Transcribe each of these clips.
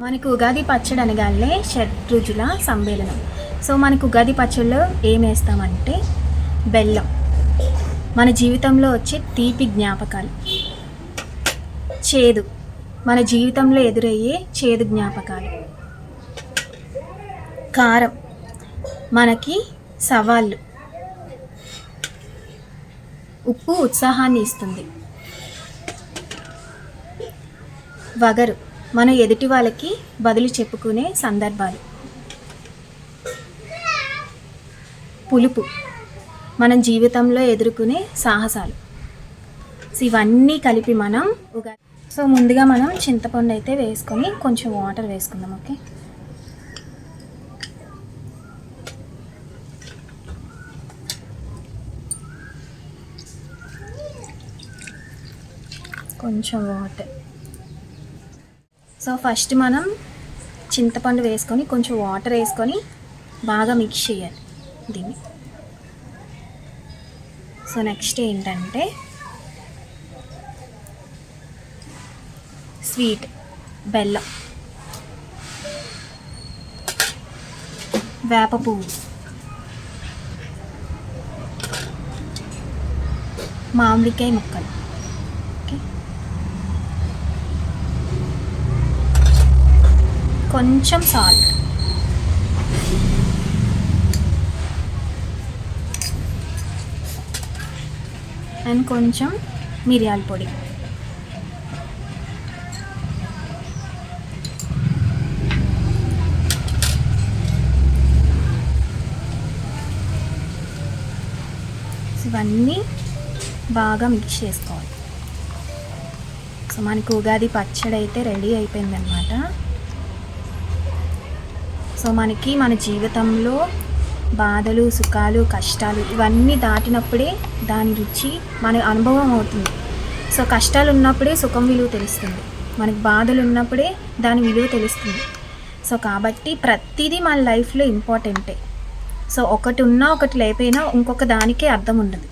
మనకు ఉగాది పచ్చడి అనగానే షడ్రుచుల సమ్మేళనం సో మనకు ఉగాది పచ్చడిలో ఏం వేస్తామంటే బెల్లం. మన జీవితంలో వచ్చే తీపి జ్ఞాపకాలు. చేదు. మన జీవితంలో ఎదురయ్యే చేదు జ్ఞాపకాలు. కారం. మనకి సవాళ్ళు. ఉప్పు ఉత్సాహాన్ని ఇస్తుంది. వగరు. మన ఎదుటి వాళ్ళకి బదులు చెప్పుకునే సందర్భాలు. పులుపు. మన జీవితంలో ఎదుర్కొనే సాహసాలు. సో ఇవన్నీ కలిపి మనం ఉగా సో ముందుగా మనం చింతపండు అయితే వేసుకొని కొంచెం వాటర్ వేసుకుందాం ఓకే? కొంచెం వాటర్. సో ఫస్ట్ మనం చింతపండు వేసుకొని కొంచెం వాటర్ వేసుకొని బాగా మిక్స్ చేయాలి దీన్ని. సో నెక్స్ట్ ఏంటంటే స్వీట్ బెల్లం వేప పువ్వు మామిడికాయ ముక్కలు. కొంచెం సాల్ట్. అండ్ కొంచెం మిరియాల పొడి. ఇవన్నీ బాగా మిక్స్ చేసుకోవాలి. సో మనకు ఉగాది పచ్చడి అయితే రెడీ అయిపోయిందనమాట సో మనకి మన జీవితంలో బాధలు సుఖాలు కష్టాలు ఇవన్నీ దాటినప్పుడే దాని రుచి మన అనుభవం అవుతుంది. సో కష్టాలు ఉన్నప్పుడే సుఖం విలువ తెలుస్తుంది. మనకి బాధలు ఉన్నప్పుడే దాని విలువ తెలుస్తుంది. సో కాబట్టి ప్రతిదీ మన లైఫ్లో ఇంపార్టెంటే. సో ఒకటి ఉన్నా ఒకటి లేకపోయినా ఇంకొక దానికే అర్థం ఉండదు.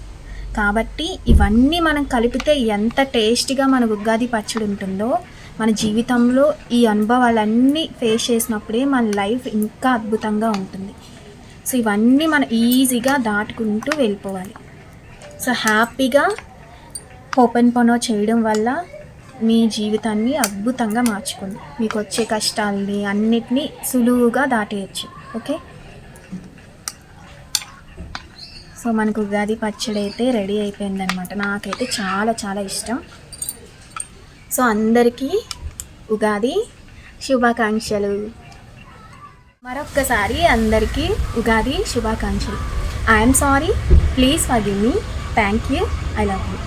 కాబట్టి ఇవన్నీ మనం కలిపితే ఎంత టేస్టీగా మన ఉగాది పచ్చడి ఉంటుందో మన జీవితంలో ఈ అనుభవాలన్నీ ఫేస్ చేసినప్పుడే మన లైఫ్ ఇంకా అద్భుతంగా ఉంటుంది. సో ఇవన్నీ మనం ఈజీగా దాటుకుంటూ వెళ్ళిపోవాలి. సో హ్యాపీగా ఓపెన్ పనో చేయడం వల్ల మీ జీవితాన్ని అద్భుతంగా మార్చుకోండి. మీకు వచ్చే కష్టాలని అన్నిటినీ సులువుగా దాటేయచ్చు. ఓకే సో మనకు ఉగాది పచ్చడి అయితే రెడీ అయిపోయిందనమాట నాకైతే చాలా చాలా ఇష్టం. సో అందరికీ ఉగాది శుభాకాంక్షలు. మరొక్కసారి అందరికీ ఉగాది శుభాకాంక్షలు. I'm sorry please forgive me thank you I love you